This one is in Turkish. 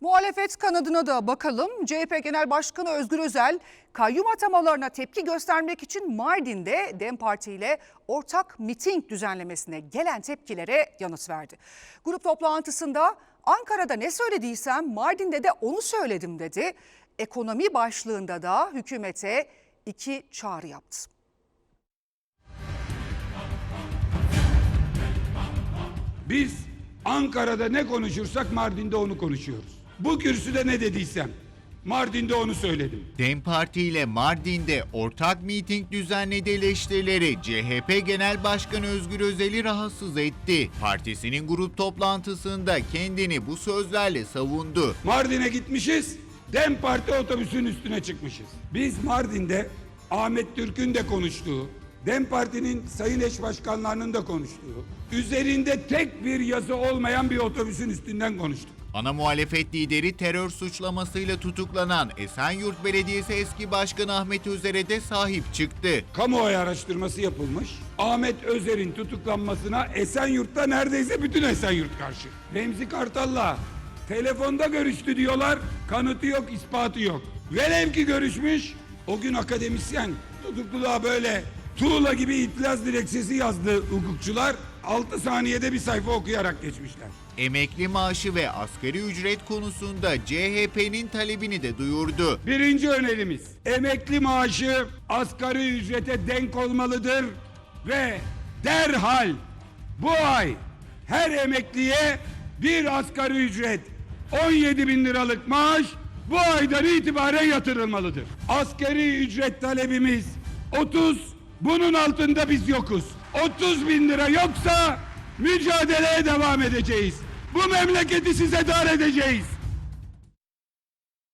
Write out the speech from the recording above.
Muhalefet kanadına da bakalım. CHP Genel Başkanı Özgür Özel kayyum atamalarına tepki göstermek için Mardin'de DEM Parti ile ortak miting düzenlemesine gelen tepkilere yanıt verdi. Grup toplantısında Ankara'da ne söylediysem Mardin'de de onu söyledim dedi. Ekonomi başlığında da hükümete iki çağrı yaptı. Biz Ankara'da ne konuşursak Mardin'de onu konuşuyoruz. Bu kürsüde ne dediysem Mardin'de onu söyledim. DEM Parti ile Mardin'de ortak miting düzenledi eleştirileri CHP Genel Başkanı Özgür Özel'i rahatsız etti. Partisinin grup toplantısında kendini bu sözlerle savundu. Mardin'e gitmişiz, DEM Parti otobüsün üstüne çıkmışız. Biz Mardin'de Ahmet Türk'ün de konuştuğu, DEM Parti'nin sayın eş başkanlarının da konuştuğu, üzerinde tek bir yazı olmayan bir otobüsün üstünden konuştuk. Ana muhalefet lideri terör suçlamasıyla tutuklanan Esenyurt Belediyesi eski başkanı Ahmet Özer'e de sahip çıktı. Kamuoyu araştırması yapılmış. Ahmet Özer'in tutuklanmasına Esenyurt'ta neredeyse bütün Esenyurt karşı. Remzi Kartal'la telefonda görüştü diyorlar. Kanıtı yok, ispatı yok. Velev ki görüşmüş. O gün akademisyen tutukluluğa böyle tuğla gibi itiraz dilekçesi yazdı hukukçular. 6 saniyede bir sayfa okuyarak geçmişler. Emekli maaşı ve asgari ücret konusunda CHP'nin talebini de duyurdu. Birinci önerimiz emekli maaşı asgari ücrete denk olmalıdır ve derhal bu ay her emekliye bir asgari ücret 17 bin liralık maaş bu aydan itibaren yatırılmalıdır. Asgari ücret talebimiz 30 bunun altında biz yokuz. 30 bin lira yoksa mücadeleye devam edeceğiz. Bu memleketi size dar edeceğiz.